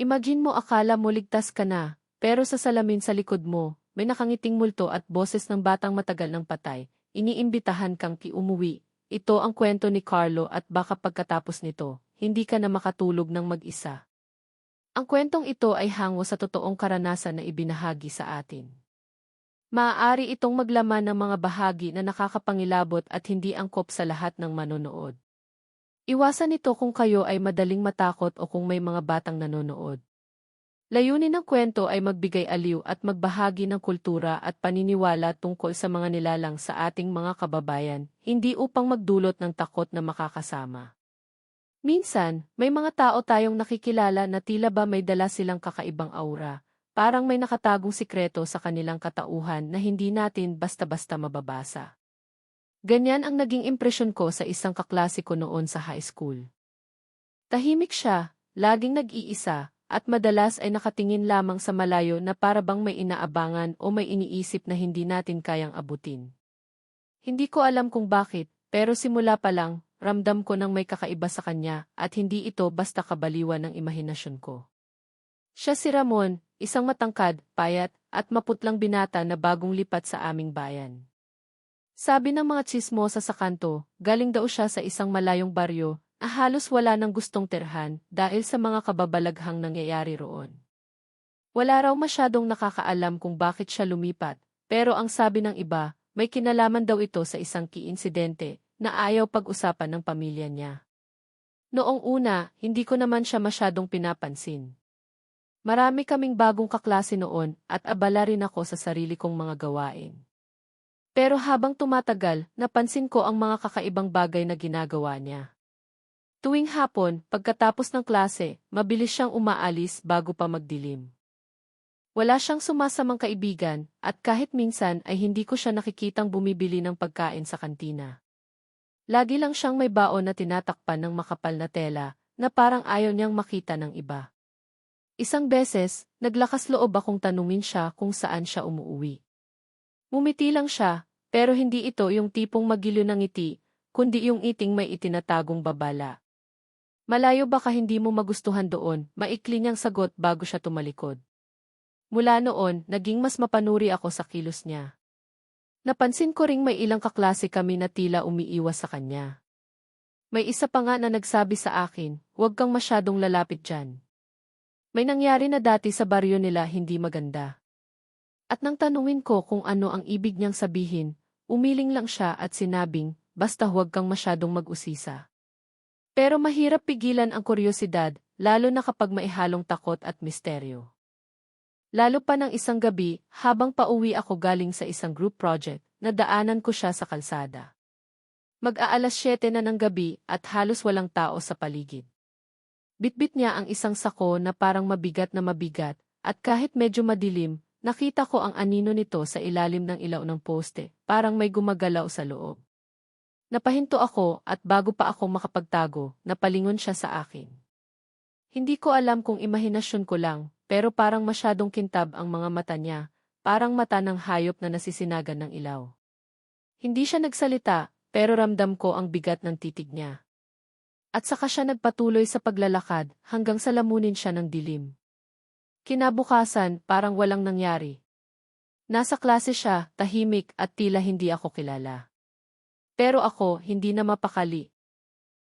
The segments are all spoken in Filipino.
Imagine mo akala mo ligtas ka na, pero sa salamin sa likod mo, may nakangiting multo at boses ng batang matagal ng patay, iniimbitahan kang kiumuwi. Ito ang kwento ni Carlo at baka pagkatapos nito, hindi ka na makatulog ng mag-isa. Ang kwentong ito ay hango sa totoong karanasan na ibinahagi sa atin. Maaari itong maglaman ng mga bahagi na nakakapangilabot at hindi angkop sa lahat ng manonood. Iwasan ito kung kayo ay madaling matakot o kung may mga batang nanonood. Layunin ng kwento ay magbigay aliw at magbahagi ng kultura at paniniwala tungkol sa mga nilalang sa ating mga kababayan, hindi upang magdulot ng takot na makakasama. Minsan, may mga tao tayong nakikilala na tila ba may dala silang kakaibang aura, parang may nakatagong sikreto sa kanilang katauhan na hindi natin basta-basta mababasa. Ganyan ang naging impresyon ko sa isang kaklase ko noon sa high school. Tahimik siya, laging nag-iisa, at madalas ay nakatingin lamang sa malayo na para bang may inaabangan o may iniisip na hindi natin kayang abutin. Hindi ko alam kung bakit, pero simula pa lang, ramdam ko nang may kakaiba sa kanya at hindi ito basta kabaliwan ng imahinasyon ko. Siya si Ramon, isang matangkad, payat, at maputlang binata na bagong lipat sa aming bayan. Sabi ng mga tsismosa sa kanto, galing daw siya sa isang malayong baryo, na halos wala nang gustong terhan dahil sa mga kababalaghang nangyayari roon. Wala raw masyadong nakakaalam kung bakit siya lumipat, pero ang sabi ng iba, may kinalaman daw ito sa isang kiinsidente na ayaw pag-usapan ng pamilya niya. Noong una, hindi ko naman siya masyadong pinapansin. Marami kaming bagong kaklase noon at abala rin ako sa sarili kong mga gawain. Pero habang tumatagal, napansin ko ang mga kakaibang bagay na ginagawa niya. Tuwing hapon, pagkatapos ng klase, mabilis siyang umaalis bago pa magdilim. Wala siyang sumasamang kaibigan, at kahit minsan ay hindi ko siya nakikitang bumibili ng pagkain sa kantina. Lagi lang siyang may baon na tinatakpan ng makapal na tela, na parang ayaw niyang makita ng iba. Isang beses, naglakas loob akong tanungin siya kung saan siya umuuwi. Mumiti lang siya, pero hindi ito yung tipong magilo ng ngiti, kundi yung iting may itinatagong babala. Malayo baka hindi mo magustuhan doon, maikli niyang sagot bago siya tumalikod. Mula noon, naging mas mapanuri ako sa kilos niya. Napansin ko ring may ilang kaklase kami na tila umiiwas sa kanya. May isa pa nga na nagsabi sa akin, huwag kang masyadong lalapit dyan. May nangyari na dati sa baryo nila hindi maganda. At nang tanungin ko kung ano ang ibig niyang sabihin, umiling lang siya at sinabing, basta huwag kang masyadong mag-usisa. Pero mahirap pigilan ang kuryosidad, lalo na kapag maihalong takot at misteryo. Lalo pa ng isang gabi, habang pauwi ako galing sa isang group project, nadaanan ko siya sa kalsada. Mag-aalas 7 na ng gabi at halos walang tao sa paligid. Bitbit niya ang isang sako na parang mabigat na mabigat, at kahit medyo madilim, Nakita ko ang anino nito sa ilalim ng ilaw ng poste, parang may gumagalaw sa loob. Napahinto ako at bago pa ako makapagtago, napalingon siya sa akin. Hindi ko alam kung imahinasyon ko lang, pero parang masyadong kintab ang mga mata niya, parang mata ng hayop na nasisinagan ng ilaw. Hindi siya nagsalita, pero ramdam ko ang bigat ng titig niya. At saka siya nagpatuloy sa paglalakad hanggang sa lamunin siya ng dilim. Kinabukasan, parang walang nangyari. Nasa klase siya, tahimik at tila hindi ako kilala. Pero ako, hindi na mapakali.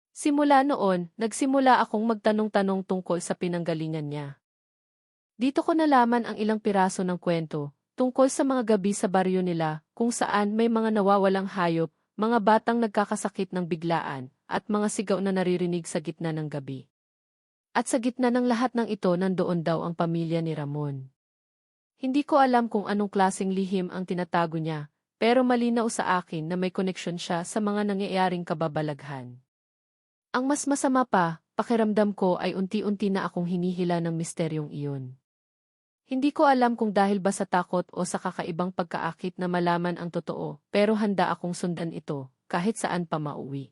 Simula noon, nagsimula akong magtanong-tanong tungkol sa pinanggalingan niya. Dito ko nalaman ang ilang piraso ng kwento, tungkol sa mga gabi sa baryo nila, kung saan may mga nawawalang hayop, mga batang nagkakasakit ng biglaan, at mga sigaw na naririnig sa gitna ng gabi. At sa gitna ng lahat ng ito nandoon daw ang pamilya ni Ramon. Hindi ko alam kung anong klaseng lihim ang tinatago niya, pero malinaw sa akin na may koneksyon siya sa mga nangyayaring kababalaghan. Ang mas masama pa, pakiramdam ko ay unti-unti na akong hinihila ng misteryong iyon. Hindi ko alam kung dahil ba sa takot o sa kakaibang pagkaakit na malaman ang totoo, pero handa akong sundan ito, kahit saan pa mauwi.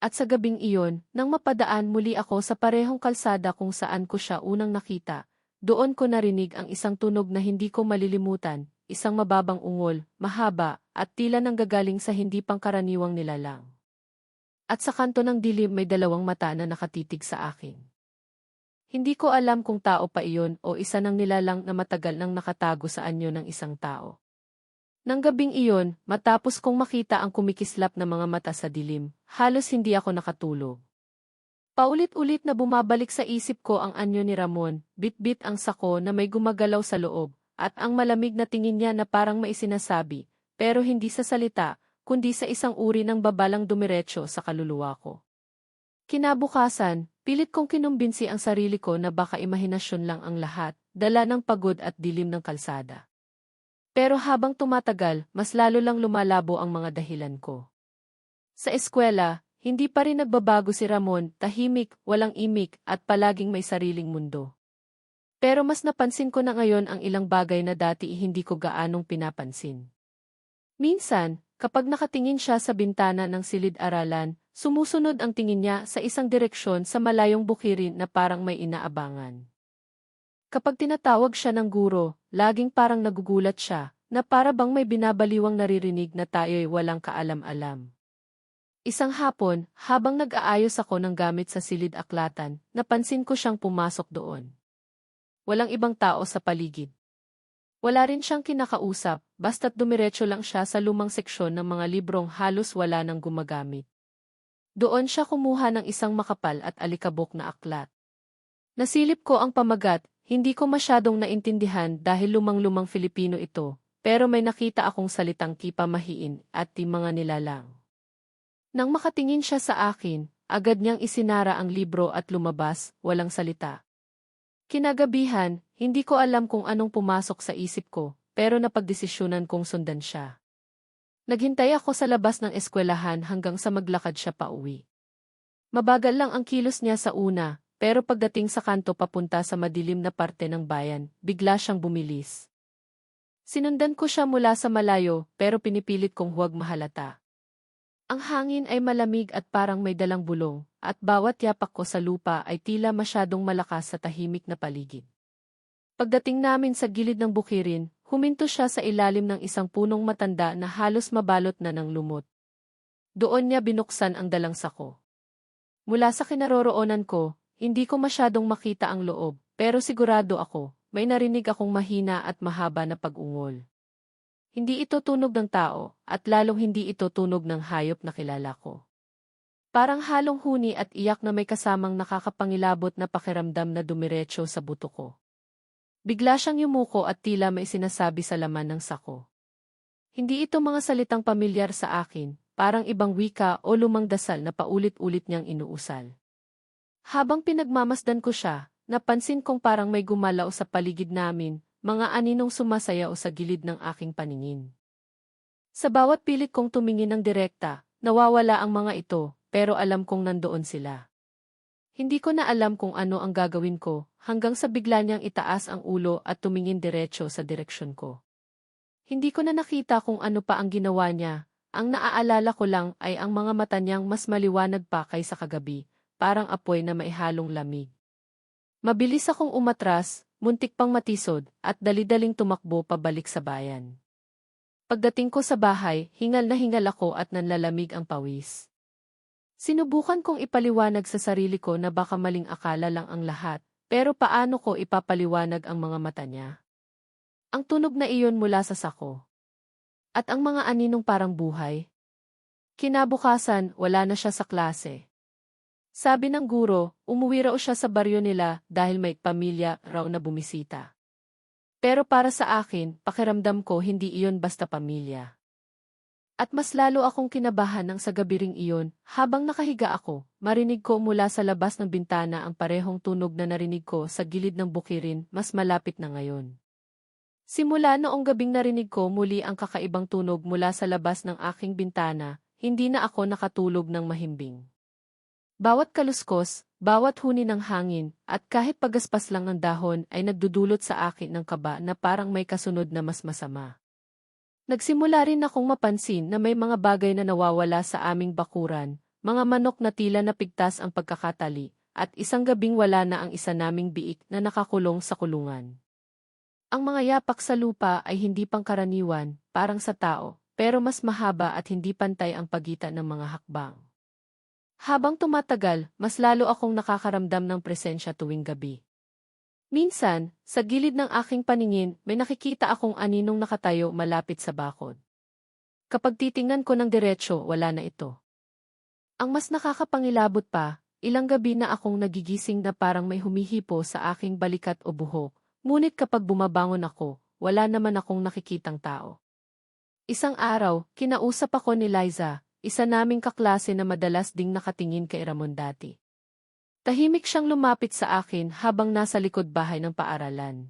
At sa gabing iyon, nang mapadaan muli ako sa parehong kalsada kung saan ko siya unang nakita, doon ko narinig ang isang tunog na hindi ko malilimutan, isang mababang ungol, mahaba, at tila nang gagaling sa hindi pangkaraniwang nilalang. At sa kanto ng dilim may dalawang mata na nakatitig sa akin. Hindi ko alam kung tao pa iyon o isa ng nilalang na matagal nang nakatago sa anyo ng isang tao. Nang gabing iyon, matapos kong makita ang kumikislap na mga mata sa dilim, halos hindi ako nakatulog. Paulit-ulit na bumabalik sa isip ko ang anyo ni Ramon, bit-bit ang sako na may gumagalaw sa loob, at ang malamig na tingin niya na parang may sinasabi, pero hindi sa salita, kundi sa isang uri ng babalang dumiretso sa kaluluwa ko. Kinabukasan, pilit kong kinumbinsi ang sarili ko na baka imahinasyon lang ang lahat, dala ng pagod at dilim ng kalsada. Pero habang tumatagal, mas lalo lang lumalabo ang mga dahilan ko. Sa eskwela, hindi pa rin nagbabago si Ramon, tahimik, walang imik, at palaging may sariling mundo. Pero mas napansin ko na ngayon ang ilang bagay na dati hindi ko gaanong pinapansin. Minsan, kapag nakatingin siya sa bintana ng silid-aralan, Sumusunod ang tingin niya sa isang direksyon sa malayong bukirin na parang may inaabangan. Kapag tinatawag siya ng guro, laging parang nagugulat siya, na para bang may binabaliwang naririnig na tayo'y walang kaalam-alam. Isang hapon, habang nag-aayos ako ng gamit sa silid aklatan, napansin ko siyang pumasok doon. Walang ibang tao sa paligid. Wala rin siyang kinakausap, basta't dumiretso lang siya sa lumang seksyon ng mga librong halos wala nang gumagamit. Doon siya kumuha ng isang makapal at alikabok na aklat. Nasilip ko ang pamagat, hindi ko masyadong naintindihan dahil lumang-lumang Filipino ito, pero may nakita akong salitang kipamahiin at ti mga nilalang. Nang makatingin siya sa akin, agad niyang isinara ang libro at lumabas, walang salita. Kinagabihan, hindi ko alam kung anong pumasok sa isip ko, pero napagdesisyonan kong sundan siya. Naghintay ako sa labas ng eskwelahan hanggang sa maglakad siya pa uwi. Mabagal lang ang kilos niya sa una, pero pagdating sa kanto papunta sa madilim na parte ng bayan, bigla siyang bumilis. Sinundan ko siya mula sa malayo, pero pinipilit kong huwag mahalata. Ang hangin ay malamig at parang may dalang bulong, at bawat yapak ko sa lupa ay tila masyadong malakas sa tahimik na paligid. Pagdating namin sa gilid ng bukirin, Huminto siya sa ilalim ng isang punong matanda na halos mabalot na ng lumot. Doon niya binuksan ang dalang sako. Mula sa kinaroroonan ko, hindi ko masyadong makita ang loob, pero sigurado ako, may narinig akong mahina at mahaba na pag-ungol. Hindi ito tunog ng tao, at lalong hindi ito tunog ng hayop na kilala ko. Parang halong huni at iyak na may kasamang nakakapangilabot na pakiramdam na dumiretso sa buto ko. Bigla siyang yumuko at tila may sinasabi sa laman ng sako. Hindi ito mga salitang pamilyar sa akin, parang ibang wika o lumang dasal na paulit-ulit niyang inuusal. Habang pinagmamasdan ko siya, napansin kong parang may gumalaw sa paligid namin, mga aninong sumasayaw sa gilid ng aking paningin. Sa bawat pilit kong tumingin ng direkta, nawawala ang mga ito, pero alam kong nandoon sila. Hindi ko na alam kung ano ang gagawin ko, hanggang sa bigla niyang itaas ang ulo at tumingin diretso sa direksyon ko. Hindi ko na nakita kung ano pa ang ginawa niya, ang naaalala ko lang ay ang mga mata niyang mas maliwanag pa kaysa kagabi, parang apoy na maihalong lamig. Mabilis akong umatras, muntik pang matisod, at dalidaling tumakbo pabalik sa bayan. Pagdating ko sa bahay, hingal na hingal ako at nanlalamig ang pawis. Sinubukan kong ipaliwanag sa sarili ko na baka maling akala lang ang lahat, pero paano ko ipapaliwanag ang mga mata niya? Ang tunog na iyon mula sa sako. At ang mga aninong parang buhay. Kinabukasan, wala na siya sa klase. Sabi ng guro, umuwi raw siya sa baryo nila dahil may pamilya raw na bumisita. Pero para sa akin, pakiramdam ko hindi iyon basta pamilya. At mas lalo akong kinabahan ng sa gabiring iyon, habang nakahiga ako, marinig ko mula sa labas ng bintana ang parehong tunog na narinig ko sa gilid ng bukirin, mas malapit na ngayon. Simula noong gabing narinig ko muli ang kakaibang tunog mula sa labas ng aking bintana, hindi na ako nakatulog ng mahimbing. Bawat kaluskos, bawat huni ng hangin, at kahit pagaspas lang ng dahon ay nagdudulot sa akin ng kaba na parang may kasunod na mas masama. Nagsimula rin akong mapansin na may mga bagay na nawawala sa aming bakuran, mga manok na tila napigtas ang pagkakatali, at isang gabing wala na ang isa naming biik na nakakulong sa kulungan. Ang mga yapak sa lupa ay hindi pangkaraniwan, parang sa tao, pero mas mahaba at hindi pantay ang pagitan ng mga hakbang. Habang tumatagal, mas lalo akong nakakaramdam ng presensya tuwing gabi. Minsan, sa gilid ng aking paningin, may nakikita akong aninong nakatayo malapit sa bakod. Kapag titingnan ko ng diretsyo, wala na ito. Ang mas nakakapangilabot pa, ilang gabi na akong nagigising na parang may humihipo sa aking balikat o buhok, ngunit kapag bumabangon ako, wala naman akong nakikitang tao. Isang araw, kinausap ako ni Liza, isa naming kaklase na madalas ding nakatingin kay Ramon dati. Tahimik siyang lumapit sa akin habang nasa likod bahay ng paaralan.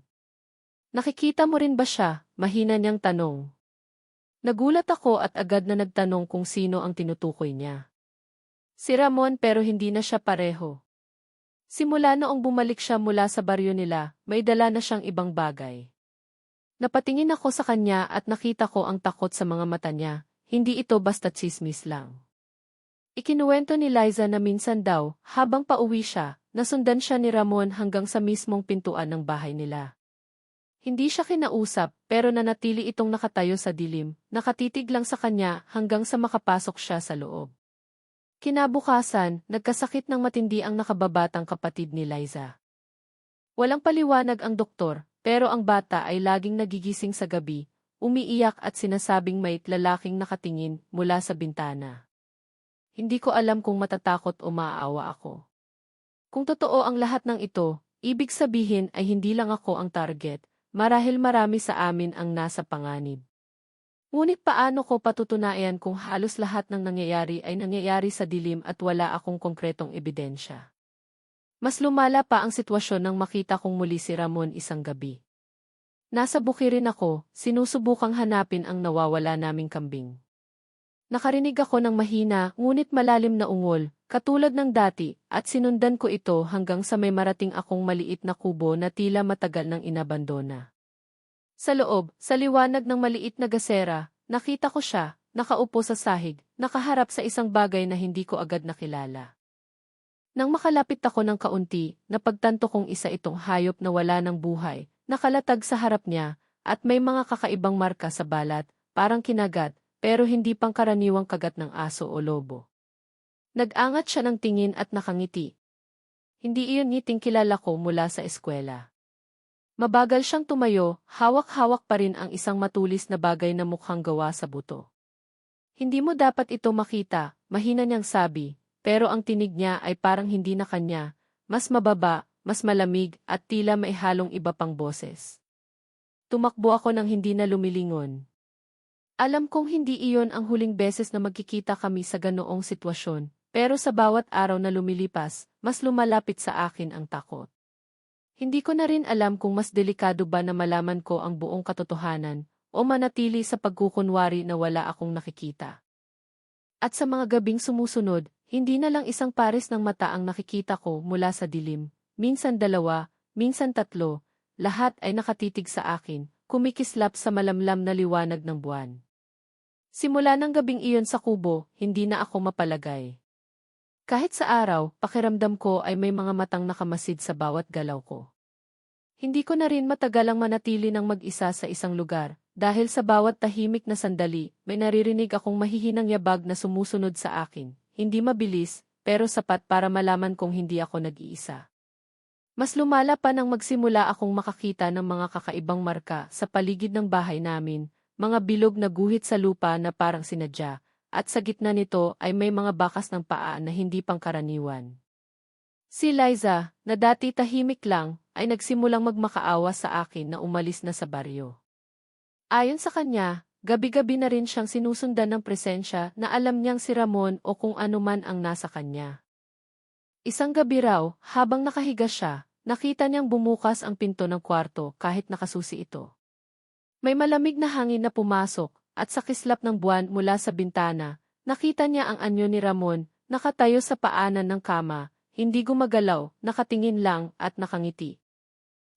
Nakikita mo rin ba siya? Mahina niyang tanong. Nagulat ako at agad na nagtanong kung sino ang tinutukoy niya. Si Ramon pero hindi na siya pareho. Simula noong bumalik siya mula sa baryo nila, may dala na siyang ibang bagay. Napatingin ako sa kanya at nakita ko ang takot sa mga mata niya, hindi ito basta chismis lang. Ikinuwento ni Liza na minsan daw, habang pauwi siya, nasundan siya ni Ramon hanggang sa mismong pintuan ng bahay nila. Hindi siya kinausap, pero nanatili itong nakatayo sa dilim, nakatitig lang sa kanya hanggang sa makapasok siya sa loob. Kinabukasan, nagkasakit ng matindi ang nakababatang kapatid ni Liza. Walang paliwanag ang doktor, pero ang bata ay laging nagigising sa gabi, umiiyak at sinasabing may lalaking nakatingin mula sa bintana. Hindi ko alam kung matatakot o maaawa ako. Kung totoo ang lahat ng ito, ibig sabihin ay hindi lang ako ang target, marahil marami sa amin ang nasa panganib. Ngunit paano ko patutunayan kung halos lahat ng nangyayari ay nangyayari sa dilim at wala akong konkretong ebidensya? Mas lumala pa ang sitwasyon nang makita kong muli si Ramon isang gabi. Nasa bukirin ako, sinusubukang hanapin ang nawawala naming kambing. Nakarinig ako ng mahina, ngunit malalim na ungol, katulad ng dati, at sinundan ko ito hanggang sa may marating akong maliit na kubo na tila matagal nang inabandona. Sa loob, sa liwanag ng maliit na gasera, nakita ko siya, nakaupo sa sahig, nakaharap sa isang bagay na hindi ko agad nakilala. Nang makalapit ako ng kaunti, napagtanto kong isa itong hayop na wala ng buhay, nakalatag sa harap niya, at may mga kakaibang marka sa balat, parang kinagat, pero hindi pangkaraniwang kagat ng aso o lobo. Nag-angat siya ng tingin at nakangiti. Hindi iyon ngiting kilala ko mula sa eskwela. Mabagal siyang tumayo, hawak-hawak pa rin ang isang matulis na bagay na mukhang gawa sa buto. Hindi mo dapat ito makita, mahina niyang sabi, pero ang tinig niya ay parang hindi na kanya, mas mababa, mas malamig at tila may halong iba pang boses. Tumakbo ako nang hindi na lumilingon. Alam kong hindi iyon ang huling beses na magkikita kami sa ganoong sitwasyon, pero sa bawat araw na lumilipas, mas lumalapit sa akin ang takot. Hindi ko na rin alam kung mas delikado ba na malaman ko ang buong katotohanan o manatili sa pagkukunwari na wala akong nakikita. At sa mga gabing sumusunod, hindi na lang isang pares ng mata ang nakikita ko mula sa dilim, minsan dalawa, minsan tatlo, lahat ay nakatitig sa akin, kumikislap sa malamlam na liwanag ng buwan. Simula ng gabing iyon sa kubo, hindi na ako mapalagay. Kahit sa araw, pakiramdam ko ay may mga matang nakamasid sa bawat galaw ko. Hindi ko na rin matagalang manatili ng mag-isa sa isang lugar, dahil sa bawat tahimik na sandali, may naririnig akong mahihinang yabag na sumusunod sa akin. Hindi mabilis, pero sapat para malaman kong hindi ako nag-iisa. Mas lumala pa nang magsimula akong makakita ng mga kakaibang marka sa paligid ng bahay namin, mga bilog na guhit sa lupa na parang sinadya, at sa gitna nito ay may mga bakas ng paa na hindi pangkaraniwan. Si Liza, na dati tahimik lang, ay nagsimulang magmakaawa sa akin na umalis na sa baryo. Ayon sa kanya, gabi-gabi na rin siyang sinusundan ng presensya na alam niyang si Ramon o kung ano man ang nasa kanya. Isang gabi raw, habang nakahiga siya, nakita niyang bumukas ang pinto ng kwarto kahit nakasusi ito. May malamig na hangin na pumasok, at sa kislap ng buwan mula sa bintana, nakita niya ang anyo ni Ramon, nakatayo sa paanan ng kama, hindi gumagalaw, nakatingin lang at nakangiti.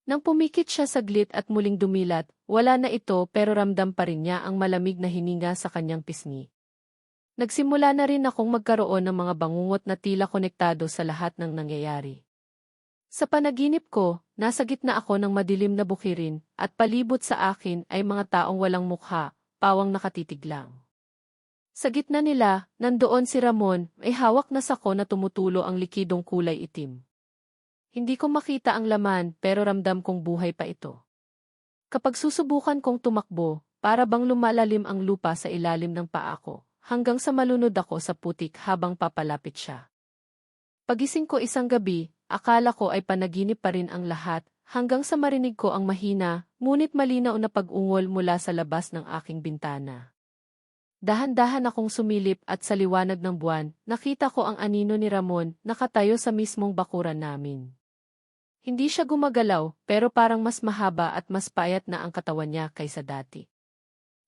Nang pumikit siya saglit at muling dumilat, wala na ito pero ramdam pa rin niya ang malamig na hininga sa kanyang pisngi. Nagsimula na rin akong magkaroon ng mga bangungot na tila konektado sa lahat ng nangyayari. Sa panaginip ko, nasa gitna ako ng madilim na bukirin, at palibot sa akin ay mga taong walang mukha, pawang nakatitig lang. Sa gitna nila, nandoon si Ramon, may hawak na sako na tumutulo ang likidong kulay itim. Hindi ko makita ang laman pero ramdam kong buhay pa ito. Kapag susubukan kong tumakbo, para bang lumalalim ang lupa sa ilalim ng paa ko, hanggang sa malunod ako sa putik habang papalapit siya. Pagising ko isang gabi, akala ko ay panaginip pa rin ang lahat, hanggang sa marinig ko ang mahina, ngunit malinaw na pag-ungol mula sa labas ng aking bintana. Dahan-dahan akong sumilip at sa liwanag ng buwan, nakita ko ang anino ni Ramon nakatayo sa mismong bakuran namin. Hindi siya gumagalaw pero parang mas mahaba at mas payat na ang katawan niya kaysa dati.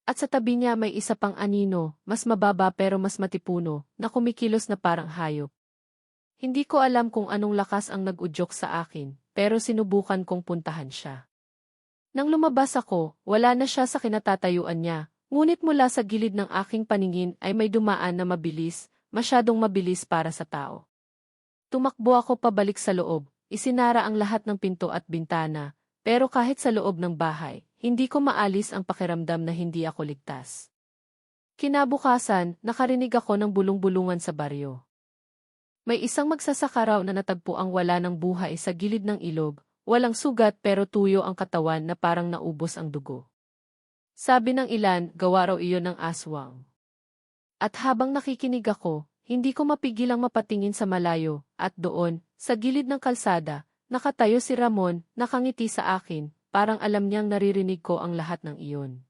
At sa tabi niya may isa pang anino, mas mababa pero mas matipuno, na kumikilos na parang hayop. Hindi ko alam kung anong lakas ang nag-udyok sa akin, pero sinubukan kong puntahan siya. Nang lumabas ako, wala na siya sa kinatatayuan niya, Ngunit mula sa gilid ng aking paningin ay may dumaan na mabilis, masyadong mabilis para sa tao. Tumakbo ako pabalik sa loob, isinara ang lahat ng pinto at bintana, pero kahit sa loob ng bahay, hindi ko maalis ang pakiramdam na hindi ako ligtas. Kinabukasan, nakarinig ako ng bulong-bulungan sa baryo. May isang magsasaka raw na natagpo ang wala ng buhay sa gilid ng ilog, walang sugat pero tuyo ang katawan na parang naubos ang dugo. Sabi ng ilan, gawa raw iyon ng aswang. At habang nakikinig ako, hindi ko mapigilang mapatingin sa malayo, at doon, sa gilid ng kalsada, nakatayo si Ramon, nakangiti sa akin, parang alam niyang naririnig ko ang lahat ng iyon.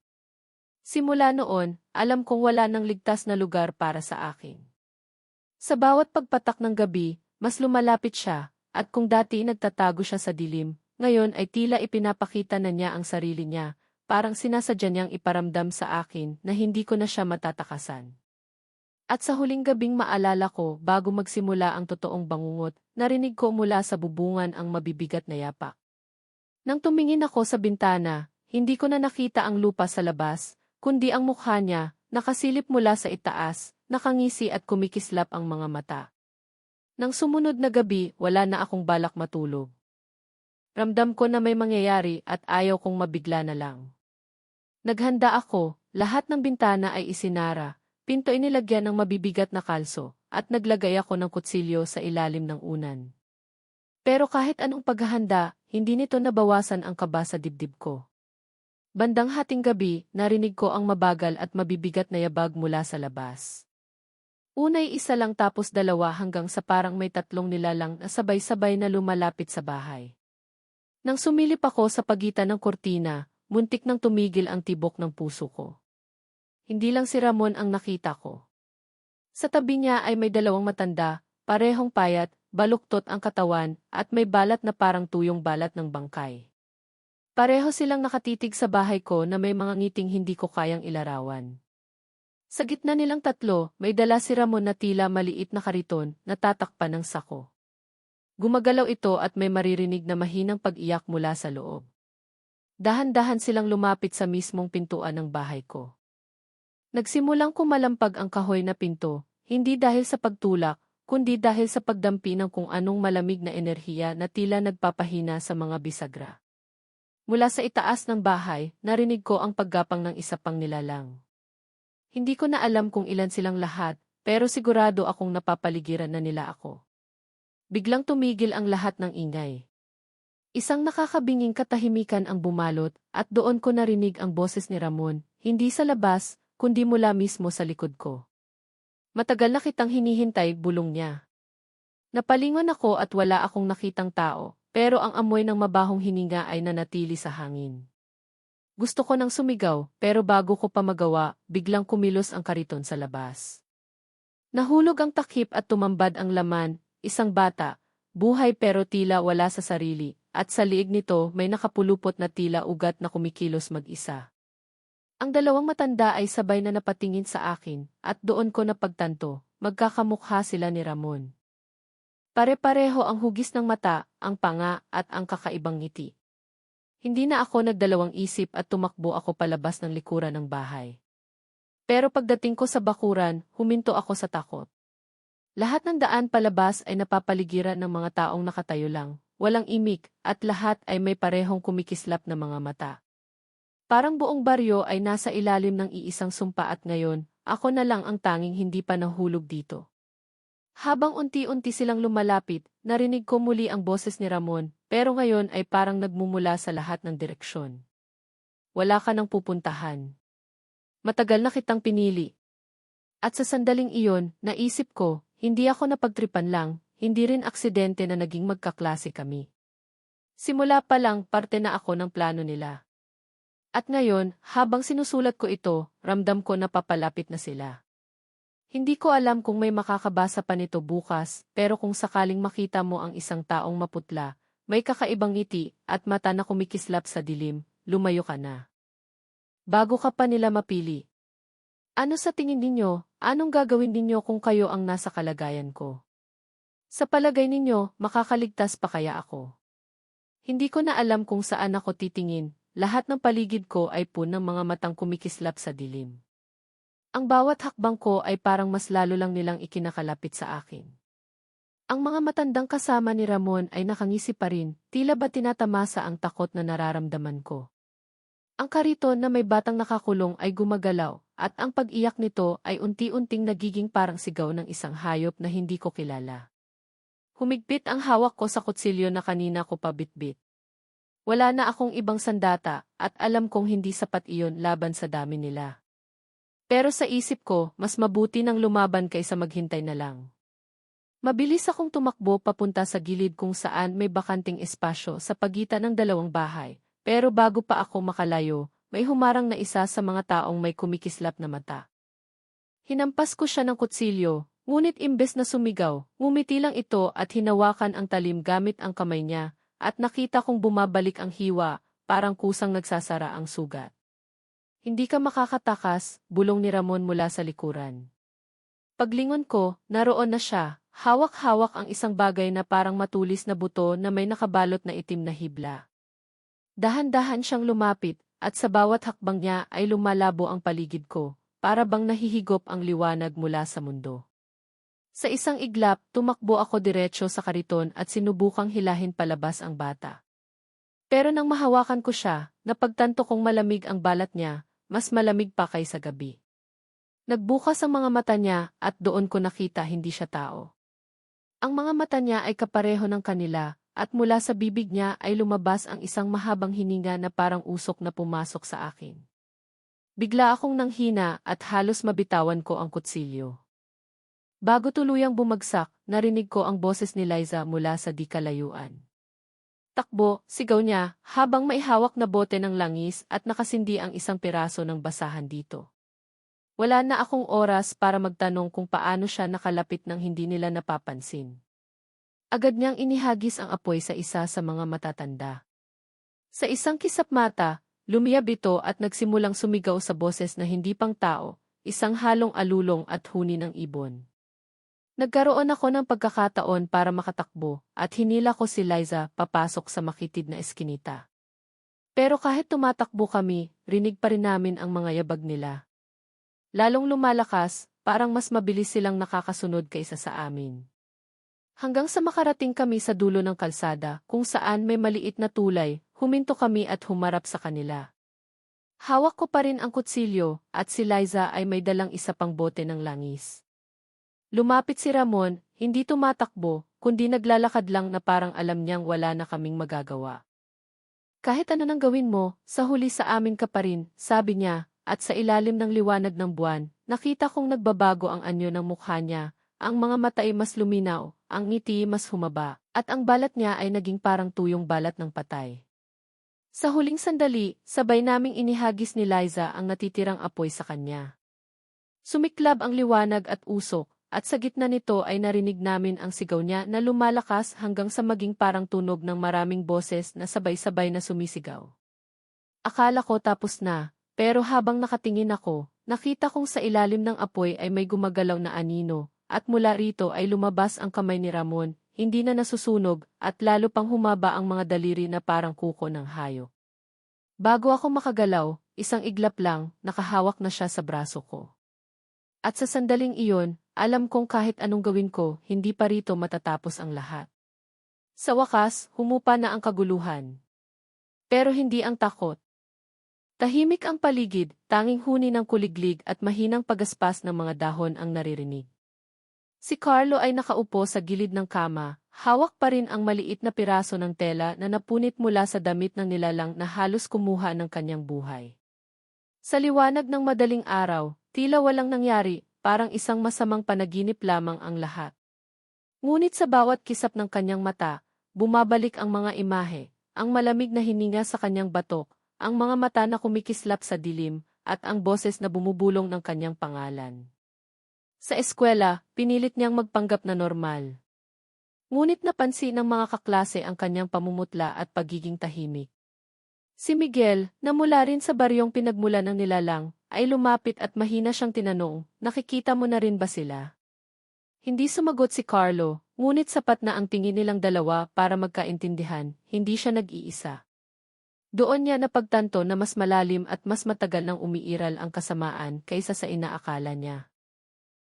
Simula noon, alam kong wala nang ligtas na lugar para sa akin. Sa bawat pagpatak ng gabi, mas lumalapit siya, at kung dati nagtatago siya sa dilim, ngayon ay tila ipinapakita na niya ang sarili niya, parang sinasadya niyang iparamdam sa akin na hindi ko na siya matatakasan. At sa huling gabing maalala ko bago magsimula ang totoong bangungot, narinig ko mula sa bubungan ang mabibigat na yapak. Nang tumingin ako sa bintana, hindi ko na nakita ang lupa sa labas, kundi ang mukha niya, nakasilip mula sa itaas, nakangisi at kumikislap ang mga mata. Nang sumunod na gabi, wala na akong balak matulog. Ramdam ko na may mangyayari at ayaw kong mabigla na lang. Naghanda ako, lahat ng bintana ay isinara, pinto inilagyan ng mabibigat na kalso, at naglagay ako ng kutsilyo sa ilalim ng unan. Pero kahit anong paghahanda, hindi nito nabawasan ang kaba sa dibdib ko. Bandang hating gabi, narinig ko ang mabagal at mabibigat na yabag mula sa labas. Unay isa lang tapos dalawa hanggang sa parang may tatlong nilalang na sabay-sabay na lumalapit sa bahay. Nang sumilip ako sa pagitan ng kortina, muntik nang tumigil ang tibok ng puso ko. Hindi lang si Ramon ang nakita ko. Sa tabi niya ay may dalawang matanda, parehong payat, baluktot ang katawan, at may balat na parang tuyong balat ng bangkay. Pareho silang nakatitig sa bahay ko na may mga ngiting hindi ko kayang ilarawan. Sa gitna nilang tatlo, may dala si Ramon na tila maliit na kariton na tatakpan ng sako. Gumagalaw ito at may maririnig na mahinang pag-iyak mula sa loob. Dahan-dahan silang lumapit sa mismong pintuan ng bahay ko. Nagsimulang kumalampag ang kahoy na pinto, hindi dahil sa pagtulak, kundi dahil sa pagdampi ng kung anong malamig na enerhiya na tila nagpapahina sa mga bisagra. Mula sa itaas ng bahay, narinig ko ang paggapang ng isa pang nilalang. Hindi ko na alam kung ilan silang lahat, pero sigurado akong napapaligiran na nila ako. Biglang tumigil ang lahat ng ingay. Isang nakakabinging katahimikan ang bumalot at doon ko narinig ang boses ni Ramon, hindi sa labas, kundi mula mismo sa likod ko. Matagal na kitang hinihintay, bulong niya. Napalingon ako at wala akong nakitang tao, pero ang amoy ng mabahong hininga ay nanatili sa hangin. Gusto ko nang sumigaw, pero bago ko pa magawa, biglang kumilos ang kariton sa labas. Nahulog ang takip at tumambad ang laman, isang bata, buhay pero tila wala sa sarili, at sa liig nito may nakapulupot na tila ugat na kumikilos mag-isa. Ang dalawang matanda ay sabay na napatingin sa akin, at doon ko napagtanto, magkakamukha sila ni Ramon. Pare-pareho ang hugis ng mata, ang panga, at ang kakaibang ngiti. Hindi na ako nagdalawang isip at tumakbo ako palabas ng likuran ng bahay. Pero pagdating ko sa bakuran, huminto ako sa takot. Lahat ng daan palabas ay napapaligiran ng mga taong nakatayo lang, walang imik, at lahat ay may parehong kumikislap na mga mata. Parang buong baryo ay nasa ilalim ng iisang sumpa at ngayon, ako na lang ang tanging hindi pa nahulog dito. Habang unti-unti silang lumalapit, narinig ko muli ang boses ni Ramon, pero ngayon ay parang nagmumula sa lahat ng direksyon. Wala ka nang pupuntahan. Matagal na kitang pinili. At sa sandaling iyon, naisip ko, hindi ako napagtripan lang, hindi rin aksidente na naging magkaklase kami. Simula pa lang parte na ako ng plano nila. At ngayon, habang sinusulat ko ito, ramdam ko na papalapit na sila. Hindi ko alam kung may makakabasa pa nito bukas, pero kung sakaling makita mo ang isang taong maputla, may kakaibang ngiti at mata na kumikislap sa dilim, lumayo ka na. Bago ka pa nila mapili. Ano sa tingin ninyo, anong gagawin ninyo kung kayo ang nasa kalagayan ko? Sa palagay ninyo, makakaligtas pa kaya ako? Hindi ko na alam kung saan ako titingin, lahat ng paligid ko ay pun ng mga matang kumikislap sa dilim. Ang bawat hakbang ko ay parang mas lalo lang nilang ikinakalapit sa akin. Ang mga matandang kasama ni Ramon ay nakangisi pa rin, tila ba tinatamasa ang takot na nararamdaman ko. Ang kariton na may batang nakakulong ay gumagalaw, at ang pag-iyak nito ay unti-unting nagiging parang sigaw ng isang hayop na hindi ko kilala. Humigpit ang hawak ko sa kutsilyo na kanina ko pabitbit. Wala na akong ibang sandata, at alam kong hindi sapat iyon laban sa dami nila. Pero sa isip ko, mas mabuti nang lumaban kaysa maghintay na lang. Mabilis akong tumakbo papunta sa gilid kung saan may bakanting espasyo sa pagitan ng dalawang bahay. Pero bago pa ako makalayo, may humarang na isa sa mga taong may kumikislap na mata. Hinampas ko siya ng kutsilyo, ngunit imbes na sumigaw, ngumiti lang ito at hinawakan ang talim gamit ang kamay niya, at nakita kong bumabalik ang hiwa, parang kusang nagsasara ang sugat. Hindi ka makakatakas, bulong ni Ramon mula sa likuran. Paglingon ko, naroon na siya, hawak-hawak ang isang bagay na parang matulis na buto na may nakabalot na itim na hibla. Dahan-dahan siyang lumapit, at sa bawat hakbang niya ay lumalabo ang paligid ko, para bang nahihigop ang liwanag mula sa mundo. Sa isang iglap, tumakbo ako diretsyo sa kariton at sinubukang hilahin palabas ang bata. Pero nang mahawakan ko siya, napagtanto kong malamig ang balat niya, mas malamig pa kaysa gabi. Nagbukas ang mga mata niya at doon ko nakita hindi siya tao. Ang mga mata niya ay kapareho ng kanila at mula sa bibig niya ay lumabas ang isang mahabang hininga na parang usok na pumasok sa akin. Bigla akong nanghina at halos mabitawan ko ang kutsilyo. Bago tuluyang bumagsak, narinig ko ang boses ni Liza mula sa di kalayuan. Takbo, sigaw niya, habang maihawak na bote ng langis at nakasindi ang isang piraso ng basahan dito. Wala na akong oras para magtanong kung paano siya nakalapit nang hindi nila napapansin. Agad niyang inihagis ang apoy sa isa sa mga matatanda. Sa isang kisap mata, lumiyab ito at nagsimulang sumigaw sa boses na hindi pang tao, isang halong alulong at huni ng ibon. Nagkaroon ako ng pagkakataon para makatakbo at hinila ko si Liza papasok sa makitid na eskinita. Pero kahit tumatakbo kami, rinig pa rin namin ang mga yabag nila. Lalong lumalakas, parang mas mabilis silang nakakasunod kaysa sa amin. Hanggang sa makarating kami sa dulo ng kalsada kung saan may maliit na tulay, huminto kami at humarap sa kanila. Hawak ko pa rin ang kutsilyo at si Liza ay may dalang isa pang bote ng langis. Lumapit si Ramon, hindi tumatakbo, kundi naglalakad lang na parang alam niyang wala na kaming magagawa. Kahit ano nang gawin mo, sa huli sa amin ka pa rin, sabi niya, at sa ilalim ng liwanag ng buwan, nakita kong nagbabago ang anyo ng mukha niya, ang mga mata ay mas luminaw, ang ngiti mas humaba, at ang balat niya ay naging parang tuyong balat ng patay. Sa huling sandali, sabay naming inihagis ni Liza ang natitirang apoy sa kanya. Sumiklab ang liwanag at usok, at sa gitna nito ay narinig namin ang sigaw niya na lumalakas hanggang sa maging parang tunog ng maraming boses na sabay-sabay na sumisigaw. Akala ko tapos na, pero habang nakatingin ako, nakita kong sa ilalim ng apoy ay may gumagalaw na anino, at mula rito ay lumabas ang kamay ni Ramon, hindi na nasusunog, at lalo pang humaba ang mga daliri na parang kuko ng hayo. Bago ako makagalaw, isang iglap lang, nakahawak na siya sa braso ko. At sa sandaling iyon, alam kong kahit anong gawin ko, hindi pa rito matatapos ang lahat. Sa wakas, humupa na ang kaguluhan. Pero hindi ang takot. Tahimik ang paligid, tanging huni ng kuliglig at mahinang pagaspas ng mga dahon ang naririnig. Si Carlo ay nakaupo sa gilid ng kama, hawak pa rin ang maliit na piraso ng tela na napunit mula sa damit ng nilalang na halos kumuha ng kanyang buhay. Sa liwanag ng madaling araw, tila walang nangyari, parang isang masamang panaginip lamang ang lahat. Ngunit sa bawat kisap ng kanyang mata, bumabalik ang mga imahe, ang malamig na hininga sa kanyang batok, ang mga mata na kumikislap sa dilim, at ang boses na bumubulong ng kanyang pangalan. Sa eskwela, pinilit niyang magpanggap na normal. Ngunit napansin ng mga kaklase ang kanyang pamumutla at pagiging tahimik. Si Miguel, na mula rin sa baryong pinagmula ng nilalang, ay lumapit at mahina siyang tinanong, nakikita mo na rin ba sila? Hindi sumagot si Carlo, ngunit sapat na ang tingin nilang dalawa para magkaintindihan, hindi siya nag-iisa. Doon niya napagtanto na mas malalim at mas matagal nang umiiral ang kasamaan kaysa sa inaakala niya.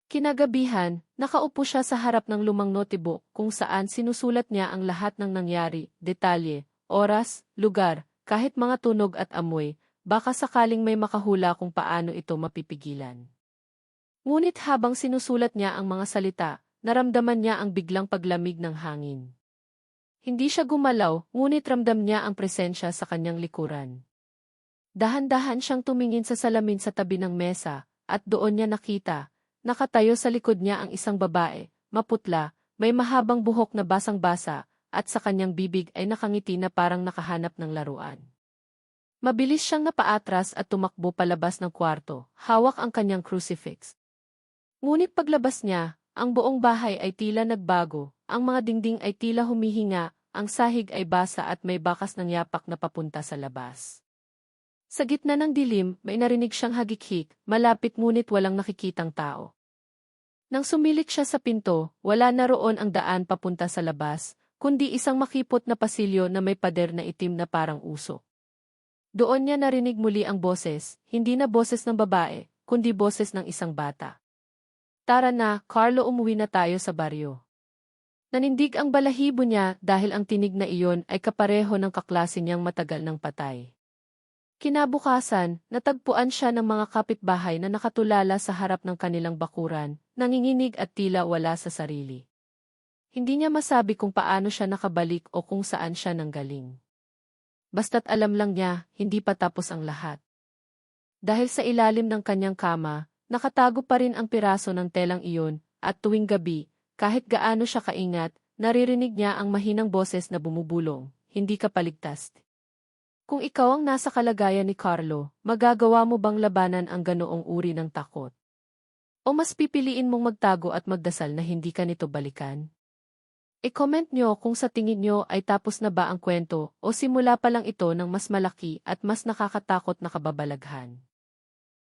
Kinagabihan, nakaupo siya sa harap ng lumang notebook kung saan sinusulat niya ang lahat ng nangyari, detalye, oras, lugar, kahit mga tunog at amoy, baka sakaling may makahula kung paano ito mapipigilan. Ngunit habang sinusulat niya ang mga salita, naramdaman niya ang biglang paglamig ng hangin. Hindi siya gumalaw, ngunit ramdam niya ang presensya sa kanyang likuran. Dahan-dahan siyang tumingin sa salamin sa tabi ng mesa, at doon niya nakita, nakatayo sa likod niya ang isang babae, maputla, may mahabang buhok na basang-basa, at sa kanyang bibig ay nakangiti na parang nakahanap ng laruan. Mabilis siyang napaatras at tumakbo palabas ng kwarto, hawak ang kanyang crucifix. Ngunit paglabas niya, ang buong bahay ay tila nagbago, ang mga dingding ay tila humihinga, ang sahig ay basa at may bakas ng yapak na papunta sa labas. Sa gitna ng dilim, may narinig siyang hagikhik, malapit ngunit walang nakikitang tao. Nang sumilit siya sa pinto, wala na roon ang daan papunta sa labas, kundi isang makipot na pasilyo na may pader na itim na parang uso. Doon niya narinig muli ang boses, hindi na boses ng babae, kundi boses ng isang bata. Tara na, Carlo umuwi na tayo sa baryo. Nanindig ang balahibo niya dahil ang tinig na iyon ay kapareho ng kaklase niyang matagal ng patay. Kinabukasan, natagpuan siya ng mga kapitbahay na nakatulala sa harap ng kanilang bakuran, nanginginig at tila wala sa sarili. Hindi niya masabi kung paano siya nakabalik o kung saan siya nanggaling. Basta't alam lang niya, hindi pa tapos ang lahat. Dahil sa ilalim ng kanyang kama, nakatago pa rin ang piraso ng telang iyon, at tuwing gabi, kahit gaano siya kaingat, naririnig niya ang mahinang boses na bumubulong, hindi ka paligtas. Kung ikaw ang nasa kalagayan ni Carlo, magagawa mo bang labanan ang ganoong uri ng takot? O mas pipiliin mong magtago at magdasal na hindi ka nito balikan? I-comment nyo kung sa tingin nyo ay tapos na ba ang kwento o simula pa lang ito ng mas malaki at mas nakakatakot na kababalaghan.